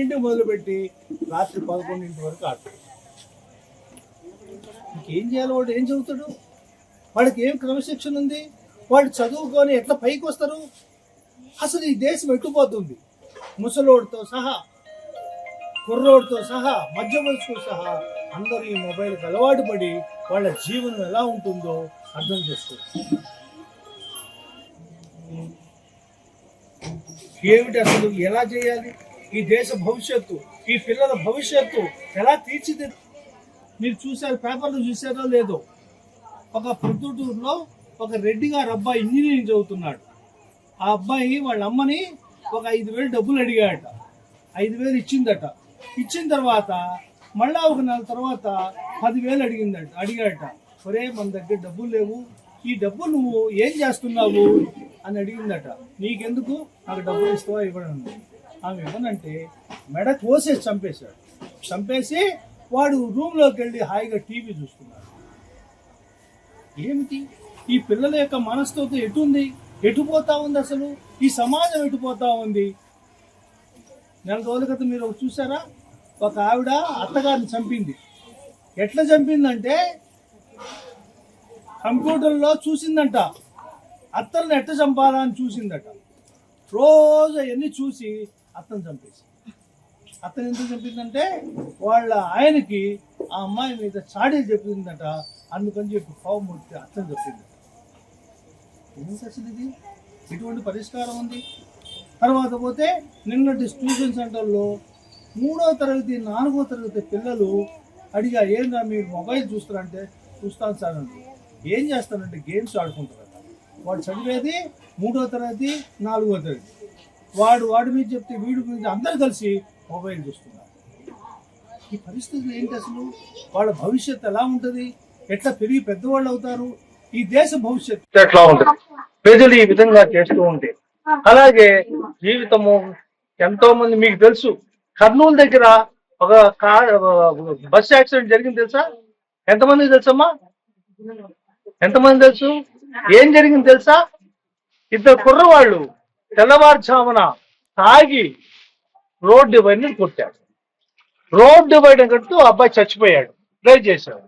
ఏడింటికి మొదలుపెట్టి రాత్రి పదకొండింటి వరకు ఆడతాడు. ఇంకేం చేయాలి వాడు? ఏం చదువుతాడు? వాడికి ఏం క్రమశిక్షణ ఉంది? వాడు చదువుకొని ఎట్లా పైకి వస్తారు? అసలు ఈ దేశం ఎట్టుపోతుంది ముసలోడితో సహా కుర్రోడితో సహా మధ్య వయసుతో సహా అందరూ ఈ మొబైల్కి అలవాటు పడి వాళ్ళ జీవనం ఎలా ఉంటుందో అర్థం చేసుకోవచ్చు ఏమిటి అసలు? ఎలా చేయాలి? ఈ దేశ భవిష్యత్తు ఈ పిల్లల భవిష్యత్తు ఎలా తీర్చిది? మీరు చూశారు పేపర్లు చూసారో లేదో. ఒక ప్రొద్దుటూరులో ఒక రెడ్డి గారు అబ్బాయి ఇంజనీరింగ్ చదువుతున్నాడు. ఆ అబ్బాయి వాళ్ళ అమ్మని ఒక ఐదు వేలు డబ్బులు అడిగాడట. ఐదు వేలు ఇచ్చిందట. ఇచ్చిన తర్వాత మళ్ళా ఒక నెల తర్వాత పదివేలు అడిగిందట అడిగాడట. ఒరే మన దగ్గర డబ్బులు లేవు. ఈ డబ్బు నువ్వు ఏం చేస్తున్నావు? అని అడిగిందట. నీకెందుకు? నాకు డబ్బులు ఇస్తావా? ఇవ్వడం ఆమె ఏమనంటే మెడ కోసేసి చంపేశాడు. చంపేసి వాడు రూమ్లోకి వెళ్ళి హాయిగా టీవీ చూస్తున్నాడు. ఏమిటి? ఈ పిల్లల యొక్క మనస్తత్వం ఎటు ఉంది? ఎటు పోతా ఉంది అసలు? ఈ సమాజం ఎటు పోతా ఉంది? నెల రోజుల క్రితం మీరు చూసారా? ఒక ఆవిడ అత్తగారిని చంపింది. ఎట్లా చంపిందంటే కంప్యూటర్లో చూసిందంట. అత్తల్ని ఎట్ట చంపాలా అని చూసిందట. రోజు అవన్నీ చూసి అతను చంపేసి. అతను ఎందుకు చెప్పిందంటే వాళ్ళ ఆయనకి ఆ అమ్మాయి మీద చాడీ చెప్పిందట. అందుకని చెప్పి కోపమూర్తి అర్థం చెప్పింది ఏంటి అసలు ఇది? ఎటువంటి పరిష్కారం ఉంది. తర్వాత పోతే నిన్నటి ట్యూషన్ సెంటర్లో మూడో తరగతి నాలుగో తరగతి పిల్లలు అడిగా ఏందా మీరు మొబైల్ చూస్తారంటే చూస్తాను సార్ అండి ఏం చేస్తానంటే గేమ్స్ ఆడుకుంటారు వాడు చదివేది మూడో తరగతి నాలుగో తరగతి. వాడు వాడి మీద చెప్తే వీడి మీద అందరు కలిసి మొబైల్ చూస్తున్నారు. ఈ పరిస్థితులు ఏంటి అసలు? వాళ్ళ భవిష్యత్తు ఎలా ఉంటుంది? ఎట్లా పెరిగి పెద్దవాళ్ళు అవుతారు? ఈ దేశ భవిష్యత్తు ఎట్లా ఉంటుంది? ప్రజలు ఈ విధంగా చేస్తూ ఉంటే. అలాగే జీవితము ఎంతో మంది మీకు తెలుసు. కర్నూలు దగ్గర ఒక కార్ బస్ యాక్సిడెంట్ జరిగింది తెలుసా? ఎంతమంది తెలుసమ్మా? ఎంతమంది తెలుసు? ఏం జరిగింది తెలుసా? ఇద్దరు కుర్రవాళ్ళు తెల్లవారుజామున తాగి రోడ్ డివైడర్ కొట్టాడు. రోడ్ డివైడర్ కడుతూ అబ్బాయి చచ్చిపోయాడు. డ్రైవ్ చేశాడు.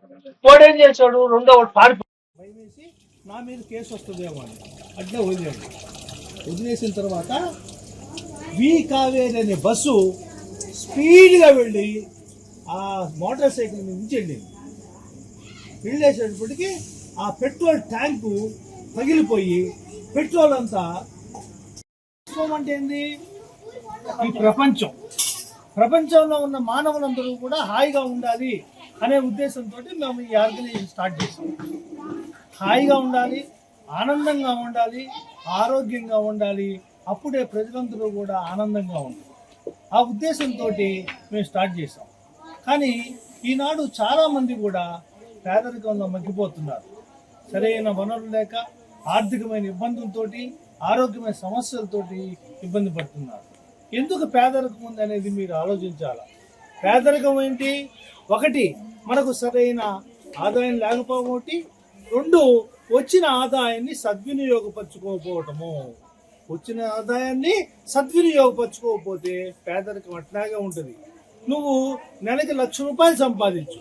వాడు ఏం చేశాడు? రెండో వాడు పారిపో భయమేసి నా మీద కేసు వస్తుందేమో అని. అట్లా వదిలేడు. వదిలేసిన తర్వాత వి కావేరి అనే బస్సు స్పీడ్గా వెళ్ళి ఆ మోటార్ సైకిల్ మీద నుంచి వెళ్ళింది. వెళ్ళేసేటప్పటికి ఆ పెట్రోల్ ట్యాంకు పగిలిపోయి పెట్రోల్ అంతా విశ్వం అంటే ఏంది? ఈ ప్రపంచం. ప్రపంచంలో ఉన్న మానవులందరూ కూడా హాయిగా ఉండాలి అనే ఉద్దేశంతో మేము ఈ ఆర్గనైజేషన్ స్టార్ట్ చేసాం హాయిగా ఉండాలి ఆనందంగా ఉండాలి ఆరోగ్యంగా ఉండాలి. అప్పుడే ప్రజలందరూ కూడా ఆనందంగా ఉంటారు. ఆ ఉద్దేశంతో మేము స్టార్ట్ చేసాం కానీ ఈనాడు చాలామంది కూడా పేదరికంలో మగ్గిపోతున్నారు. సరైన వనరులు లేక ఆర్థికమైన ఇబ్బందులతోటి ఆరోగ్యమైన సమస్యలతోటి ఇబ్బంది పడుతున్నారు. ఎందుకు పేదరికం ఉంది అనేది మీరు ఆలోచించాలి? పేదరికం ఏంటి? ఒకటి మనకు సరైన ఆదాయం లేకపోవడం రెండు వచ్చిన ఆదాయాన్ని సద్వినియోగపరచుకోకపోవటము. వచ్చిన ఆదాయాన్ని సద్వినియోగపరచుకోకపోతే పేదరికం అట్లాగే ఉంటుంది. నువ్వు నెలకి లక్ష రూపాయలు సంపాదించు.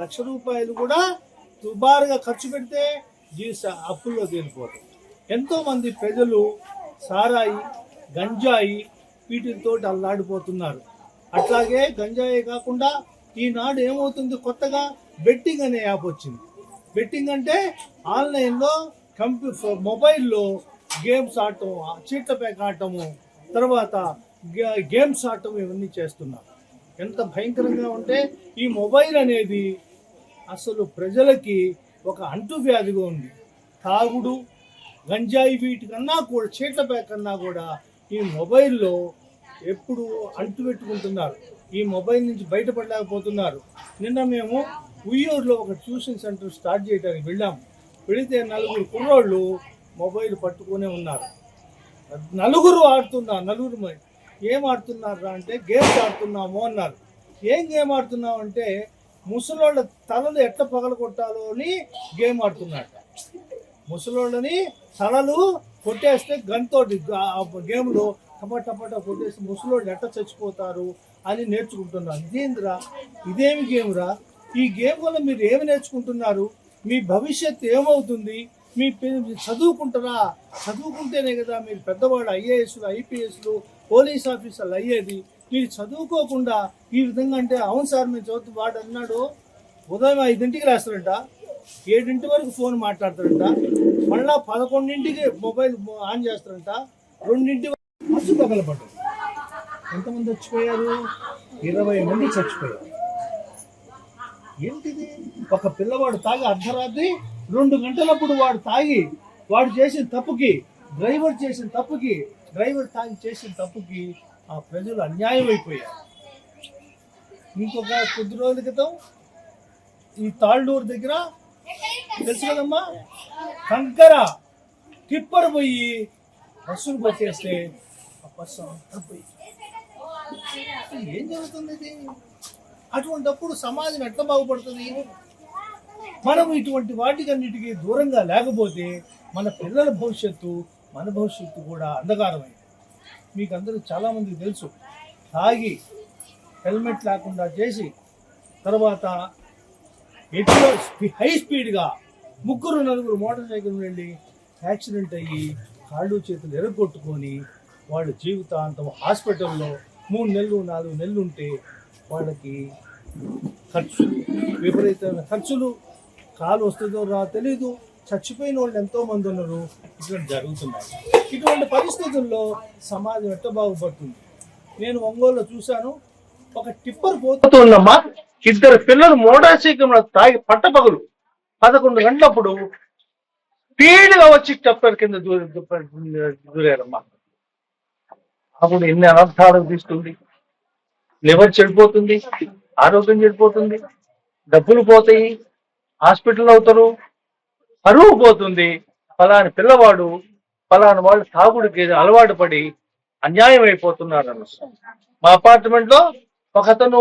లక్ష రూపాయలు కూడా దుబారుగా ఖర్చు పెడితే జీవిత అప్పుల్లో తేలిపోతాయి ఎంతో మంది ప్రజలు సారాయి గంజాయి వీటితో అల్లాడిపోతున్నారు. అట్లాగే గంజాయి కాకుండా ఈనాడు ఏమవుతుంది కొత్తగా? బెట్టింగ్ అనే యాప్ వచ్చింది. బెట్టింగ్ అంటే ఆన్లైన్లో కంప్యూ మొబైల్లో గేమ్స్ ఆడటం చీట్ల పేక ఆడటము తర్వాత గే- గేమ్స్ ఆడటం ఇవన్నీ చేస్తున్నారు. ఎంత భయంకరంగా ఉంటే ఈ మొబైల్ అనేది అసలు ప్రజలకి ఒక అంటువ్యాధిగా ఉంది. తాగుడు గంజాయి వీటికన్నా కూడా చీట్ల కన్నా కూడా ఈ మొబైల్లో ఎప్పుడు అంటు పెట్టుకుంటున్నారు ఈ మొబైల్ నుంచి బయటపడలేకపోతున్నారు. నిన్న మేము ఉయ్యూరులో ఒక ట్యూషన్ సెంటర్ స్టార్ట్ చేయడానికి వెళ్ళాము వెళితే నలుగురు కుర్రోళ్ళు మొబైల్ పట్టుకునే ఉన్నారు. నలుగురు ఆడుతున్నారు నలుగురు మరి ఏం ఆడుతున్నారు అంటే గేమ్స్ ఆడుతున్నాము అన్నారు. ఏం గేమ్ ఆడుతున్నావు అంటే ముసలోళ్ళ తలలు ఎట్లా పగలగొట్టాలో అని గేమ్ ఆడుతున్నట్ట ముసలోళ్ళని తలలు కొట్టేస్తే గన్తోటి గేమ్లో టపా టపాటా కొట్టేసి ముసలోళ్ళు ఎట్ట చచ్చిపోతారు అని నేర్చుకుంటున్నారు. ఇదేందిరా? ఇదేమి గేమ్రా? ఈ గేమ్ వల్ల మీరు ఏమి నేర్చుకుంటున్నారు? మీ భవిష్యత్తు ఏమవుతుంది? మీ చదువుకుంటారా? చదువుకుంటేనే కదా మీరు పెద్దవాళ్ళు ఐఏఎస్లు ఐపీఎస్లు పోలీస్ ఆఫీసర్లు అయ్యేది. మీరు చదువుకోకుండా ఈ విధంగా అంటే అవును సార్ మేము చదువుతూ వాడు అన్నాడు ఉదయం ఐదింటికి రాస్తారంట ఏడింటి వరకు ఫోన్ మాట్లాడతారంట మళ్ళా పదకొండింటికి మొబైల్ ఆన్ చేస్తారంట. రెండింటి వరకు మస్తు తగలబడ్డారు ఎంతమంది చచ్చిపోయారు? ఇరవై మంది చచ్చిపోయారు. ఏంటిది? ఒక పిల్లవాడు తాగి అర్ధరాత్రి రెండు గంటలప్పుడు వాడు తాగి వాడు చేసిన తప్పుకి డ్రైవర్ చేసిన తప్పుకి డ్రైవర్ తాగి చేసిన తప్పుకి ఆ ప్రజలు అన్యాయం అయిపోయారు. ఇంకొక కొద్ది రోజుల క్రితం ఈ తాళ్ళూరు దగ్గర తెలుసు కదమ్మా? కంకర టిప్పర్ పోయి బస్సులు పట్టేస్తే ఆ బస్సు అంతా పోయి. ఏం జరుగుతుంది ఇది? అటువంటప్పుడు సమాజం ఎట్లా బాగుపడుతుంది? మనం ఇటువంటి వాటికన్నిటికీ దూరంగా లేకపోతే మన పిల్లల భవిష్యత్తు మన భవిష్యత్తు కూడా అంధకారమైంది. మీకు అందరూ చాలామందికి తెలుసు. తాగి హెల్మెట్ లేకుండా చేసి తర్వాత ఎట్లో హై స్పీడ్గా ముగ్గురు నలుగురు మోటార్ సైకిల్ వెళ్ళి యాక్సిడెంట్ అయ్యి కాళ్ళు చేతులు ఎరగొట్టుకొని వాళ్ళ జీవితాంతం హాస్పిటల్లో మూడు నెలలు నాలుగు నెలలు ఉంటే వాళ్ళకి ఖర్చులు విపరీతమైన ఖర్చులు. కాలు వస్తుందో రా తెలీదు. చచ్చిపోయిన వాళ్ళు ఎంతోమంది ఉన్నారు. ఇటువంటి జరుగుతున్నాయి. ఇటువంటి పరిస్థితుల్లో సమాజం ఎట్ట బాగుపడుతుంది? నేను ఒంగోలులో చూశాను. ఒక టిప్పర్ పోతుందమ్మా ఇద్దరు పిల్లలు మోటార్ సైకిల్ తాగి పట్టపగలు. పదకొండు గంటలప్పుడు స్పీడ్గా వచ్చి టప్పర్ కింద దూర దూరారమ్మా. అప్పుడు ఎన్ని అనర్థాలకు తీస్తుంది? లివర్ చెడిపోతుంది ఆరోగ్యం చెడిపోతుంది డబ్బులు పోతాయి హాస్పిటల్ అవుతారు పరువు పోతుంది. ఫలాని పిల్లవాడు ఫలాని వాళ్ళు తాగుడికి అలవాటు పడి అన్యాయం అయిపోతున్నారు అన్న మా అపార్ట్మెంట్లో ఒకతను